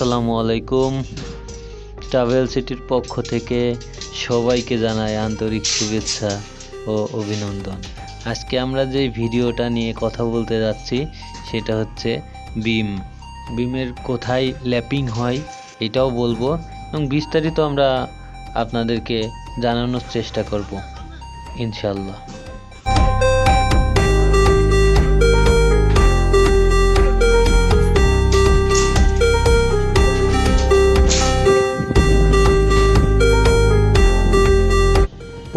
আলাইকুম। ট্রাভেল সিটির পক্ষ থেকে সবাইকে জানাই আন্তরিক শুভেচ্ছা ও অভিনন্দন। আজকে আমরা যে ভিডিওটা নিয়ে কথা বলতে যাচ্ছি, সেটা হচ্ছে বিম। বিমের কোথায় ল্যাপিং হয়, এটাও বলব এবং বিস্তারিত আমরা আপনাদেরকে জানানোর চেষ্টা করব ইনশাল্লাহ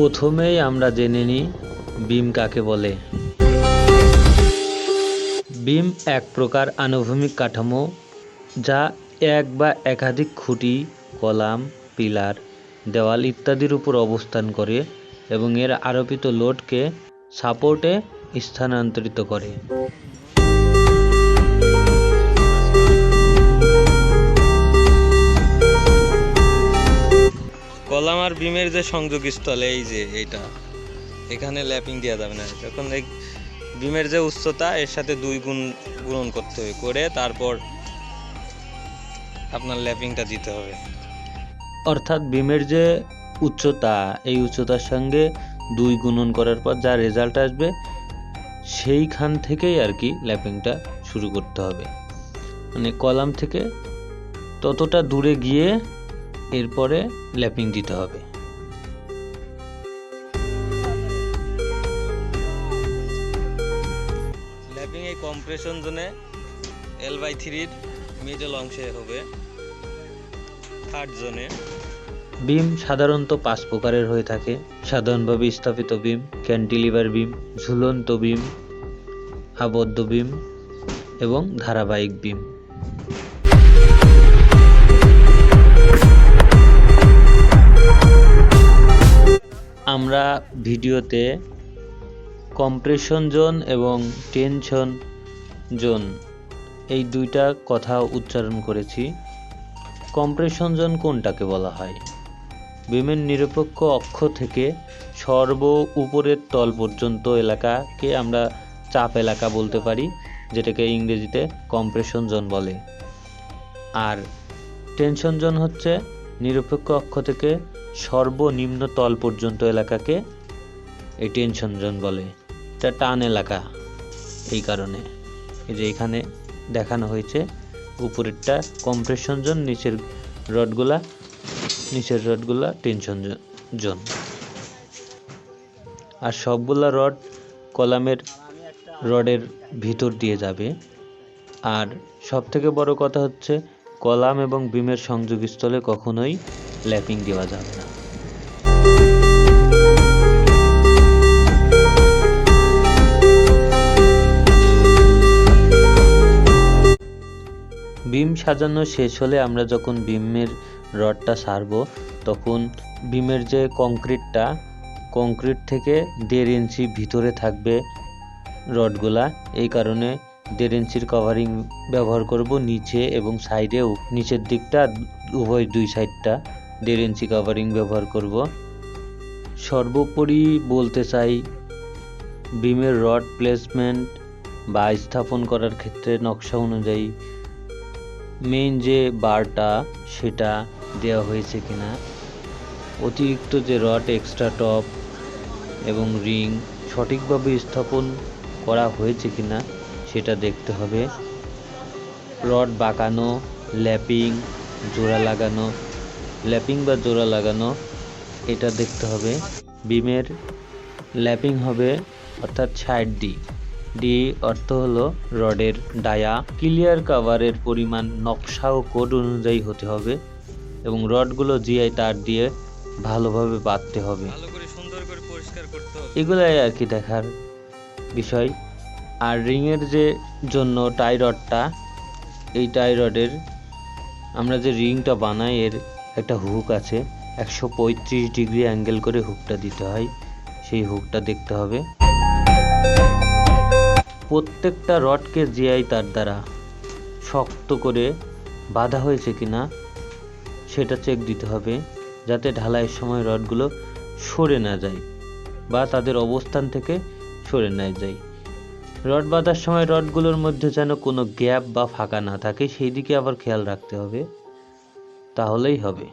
প্রথমেই আমরা জেনে নিই বিম কাকে বলে। বিম এক প্রকার আনুভূমিক কাঠামো যা এক বা একাধিক খুঁটি, কলাম, পিলার, দেওয়াল ইত্যাদির উপর অবস্থান করে এবং এর আরোপিত লোডকে সাপোর্টে স্থানান্তরিত করে। কলাম আর বিমের যে সংযোগ স্থল, এই যে এইটা, এখানে ল্যাপিং দেওয়া যাবে না। যখন এই বিমের যে উচ্চতা, এর সাথে দুই গুণ গুণন করতে হবে, করে তারপর আপনার ল্যাপিংটা দিতে হবে। অর্থাৎ বিমের যে উচ্চতা, এই উচ্চতার সঙ্গে দুই গুণন করার পর যা রেজাল্ট আসবে, সেইখান থেকেই আর কি ল্যাপিংটা শুরু করতে হবে। মানে কলাম থেকে ততটা দূরে গিয়ে এরপরে ল্যাপিং দিতে হবে। ল্যাপিং এই কম্প্রেশন জোনে এল বাই থ্রির মিডল অংশে হবে। থার্ড জোনে। বিম সাধারণত পাঁচ প্রকারের হয়ে থাকে। সাধারণভাবে স্থাপিত বিম ক্যান্টিলিভার বিম ঝুলন্ত বিম আবদ্ধ বিম এবং ধারাবাহিক বিম। আমরা ভিডিওতে কম্প্রেশন জোন এবং টেনশন জোন এই দুইটা কথা উচ্চারণ করেছি। কম্প্রেশন জোন কোনটাকে বলা হয়? বিমের নিরপেক্ষ অক্ষ থেকে সর্ব উপরের তল পর্যন্ত এলাকাকে আমরা চাপ এলাকা বলতে পারি, যেটাকে ইংরেজিতে কম্প্রেশন জোন বলে। আর টেনশন জোন হচ্ছে নিরপেক্ষ অক্ষ থেকে সর্বনিম্ন তল পর্যন্ত এলাকাকে এই টেনশন জোন বলে। এটা টান এলাকা এই কারণে। এই যে এখানে দেখানো হয়েছে, উপরেরটা কম্প্রেশন জোন নিচের রডগুলা নিচের রডগুলা টেনশন জোন আর সবগুলা রড কলামের রডের ভিতর দিয়ে যাবে। আর সব থেকে বড় কথা হচ্ছে, কলাম এবং বিমের সংযোগস্থলে কখনোই ল্যাপিং দেওয়া যাবে না। বিম সাজানো শেষ হলে আমরা যখন বিমের রডটা সারবো, তখন বিমের যে কংক্রিটটা, কংক্রিট থেকে দেড় ইঞ্চি ভিতরে থাকবে রডগুলা। এই কারণে দেড় ইঞ্চির কভারিং ব্যবহার করব নিচে এবং সাইডেও নিচের দিকটা উভয় দুই সাইডটা দেড় ইঞ্চি কভারিং ব্যবহার করব। সর্বোপরি বলতে চাই বিমের রড প্লেসমেন্ট বা স্থাপন করার ক্ষেত্রে নকশা অনুযায়ী মেইন যে বারটা সেটা দেওয়া হয়েছে কিনা, অতিরিক্ত যে রড এক্সট্রা টপ এবং রিং সঠিকভাবে স্থাপন করা হয়েছে কিনা সেটা দেখতে হবে। রড বাঁকানো ল্যাপিং জোড়া লাগানো ল্যাপিং বা জোড়া লাগানো এটা দেখতে হবে। বিমের ল্যাপিং হবে অর্থাৎ সাইড ডি। ডি অর্থ হলো রডের ডায়া। ক্লিয়ার কাভারের পরিমাণ নকশা ও কোড অনুযায়ী হতে হবে এবং রডগুলো জিআই তার দিয়ে ভালোভাবে বাঁধতে হবে। ভালো করে সুন্দর করে পরিষ্কার করতে হবে। এগুলাই আর কি দেখার বিষয়। আর রিংয়ের যে জন্য টাই রডটা এই টাই রডের আমরা যে রিংটা বানাই এর একটা হুক আছে। একশো পঁয়ত্রিশ ডিগ্রি অ্যাঙ্গেল করে হুকটা দিতে হয়। সেই হুকটা দেখতে হবে। প্রত্যেকটা রডকে জিআই তার দ্বারা শক্ত করে বাঁধা হয়েছে কিনা, সেটা চেক দিতে হবে, যাতে ঢালাইয়ের সময় রডগুলো সরে না যায় বা তাদের অবস্থান থেকে সরে না যায়। রড বাঁধার সময় রডগুলোর মধ্যে যেন কোনো গ্যাপ বা ফাঁকা না থাকে, সেই দিকে আবার খেয়াল রাখতে হবে। তাহলেই হবে।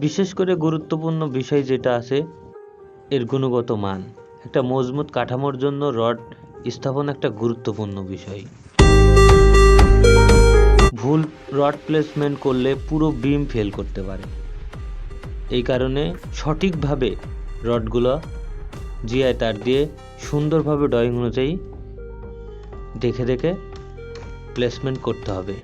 বিশেষ করে গুরুত্বপূর্ণ বিষয় যেটা আছে, এর গুণগত মান। একটা মজবুত কাঠামোর জন্য রড স্থাপন একটা গুরুত্বপূর্ণ বিষয়। ভুল রড প্লেসমেন্ট করলে পুরো বিম ফেল করতে পারে। এই কারণে সঠিকভাবে রডগুলো জিআই তার দিয়ে সুন্দরভাবে ড্রয়িং অনুযায়ী দেখে দেখে প্লেসমেন্ট করতে হবে।